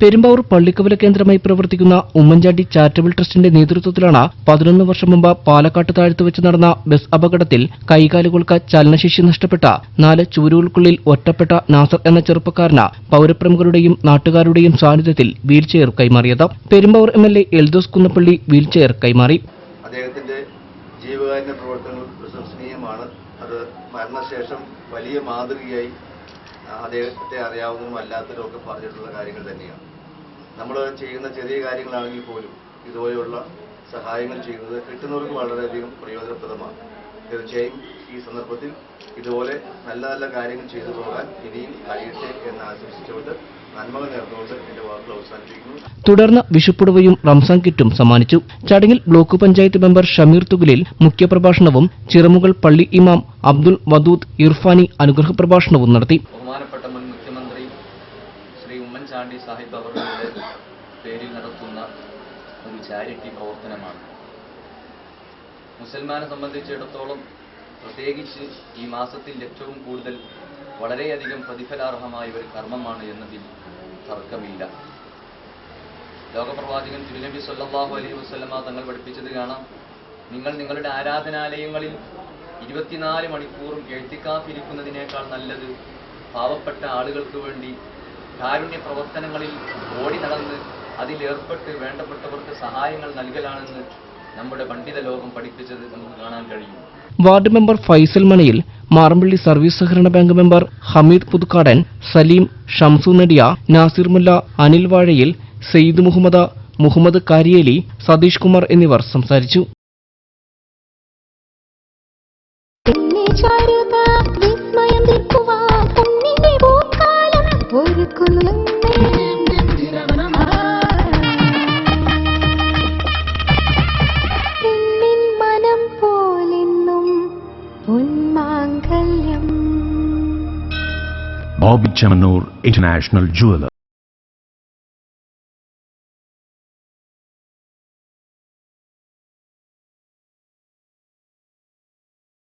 പെരുമ്പാവൂർ പള്ളിക്കവല കേന്ദ്രമായി പ്രവർത്തിക്കുന്ന ഉമ്മൻചാണ്ടി ചാരിറ്റബിൾ ട്രസ്റ്റിന്റെ നേതൃത്വത്തിലാണ് പതിനൊന്ന് വർഷം മുമ്പ് പാലക്കാട്ട് താഴ്ത്തു വെച്ച് നടന്ന ബസ് അപകടത്തിൽ കൈകാലുകൾക്ക് ചലനശേഷി നഷ്ടപ്പെട്ട നാല് ചൂരുകൾക്കുള്ളിൽ ഒറ്റപ്പെട്ട നാസർ എന്ന ചെറുപ്പക്കാരന് പൗരപ്രമുഖരുടെയും നാട്ടുകാരുടെയും സാന്നിധ്യത്തിൽ വീൽചെയർ കൈമാറിയത്. Perumbavoor M L A Eldhose Kunnappilly wheelchair കൈമാറി. അദ്ദേഹത്തിന്റെ ജീവകാരുണ്യ പ്രവർത്തനങ്ങൾ പ്രശംസനീയമാണ്. അത് മരണശേഷം വലിയ മാതൃകയായി അദ്ദേഹത്തെ അറിയാവുന്നതും അല്ലാത്തതും ഒക്കെ പറഞ്ഞിട്ടുള്ള കാര്യങ്ങൾ തന്നെയാണ്. നമ്മൾ ചെയ്യുന്ന ചെറിയ കാര്യങ്ങളാണെങ്കിൽ പോലും ഇതുപോലെയുള്ള സഹായങ്ങൾ ചെയ്യുന്നത് കിട്ടുന്നവർക്ക് വളരെയധികം പ്രയോജനപ്രദമാണ്. തീർച്ചയായും ഈ സന്ദർഭത്തിൽ ഇതുപോലെ നല്ല നല്ല കാര്യങ്ങൾ ചെയ്തു പോകാൻ ഇനിയും കഴിയട്ടെ എന്ന് ആശംസിച്ചുകൊണ്ട് തുടർന്ന് വിഷുപ്പുടവയും റംസാൻ കിറ്റും സമ്മാനിച്ചു. ചടങ്ങിൽ ബ്ലോക്ക് പഞ്ചായത്ത് മെമ്പർ ഷമീർ തുകലിൽ മുഖ്യപ്രഭാഷണവും ചിറമുകൾ പള്ളി ഇമാം അബ്ദുൽ വദൂദ് ഇർഫാനി അനുഗ്രഹ പ്രഭാഷണവും നടത്തി. ബഹുമാനപ്പെട്ട മുൻ മുഖ്യമന്ത്രി ശ്രീ ഉമ്മൻചാണ്ടി സാഹിബ് അവരുടെ പേരിൽ നടത്തുന്ന ഒരു ചാരിറ്റി പ്രവർത്തനമാണ്. മുസൽമാനെ സംബന്ധിച്ചിടത്തോളം പ്രത്യേകിച്ച് ഈ മാസത്തിൽ ഏറ്റവും കൂടുതൽ വളരെയധികം പ്രതിഫലാർഹമായ ഒരു കർമ്മമാണ് എന്നതിൽ തർക്കമില്ല. ലോകപ്രവാചകൻ തിരുനബി സല്ലാഹു അലൈഹി വസല്ലമ തങ്ങൾ പഠിപ്പിച്ചത് കാണാം. നിങ്ങൾ നിങ്ങളുടെ ആരാധനാലയങ്ങളിൽ ഇരുപത്തിനാല് മണിക്കൂറും എഴുത്തിക്കാത്തിരിക്കുന്നതിനേക്കാൾ നല്ലത് പാവപ്പെട്ട ആളുകൾക്ക് വേണ്ടി കാരുണ്യ പ്രവർത്തനങ്ങളിൽ ഓടി നടന്ന് അതിലേർപ്പെട്ട് വേണ്ടപ്പെട്ടവർക്ക് സഹായങ്ങൾ നൽകലാണെന്ന് നമ്മുടെ പണ്ഡിത ലോകം പഠിപ്പിച്ചത് നമുക്ക് കാണാൻ കഴിയും. Ward member Faisal Maniyil Marampally service സഹകരണ ബാങ്ക് മെമ്പർ ഹമീദ് പുതുക്കാടൻ സലീം ഷംസു നടിയ നാസിർ മുല്ല അനിൽ വാഴയിൽ സെയ്ദ് മുഹമ്മദ് മുഹമ്മദ് കാരിയേലി സതീഷ് കുമാർ എന്നിവർ സംസാരിച്ചു. Bobby Chamanur International Jeweler.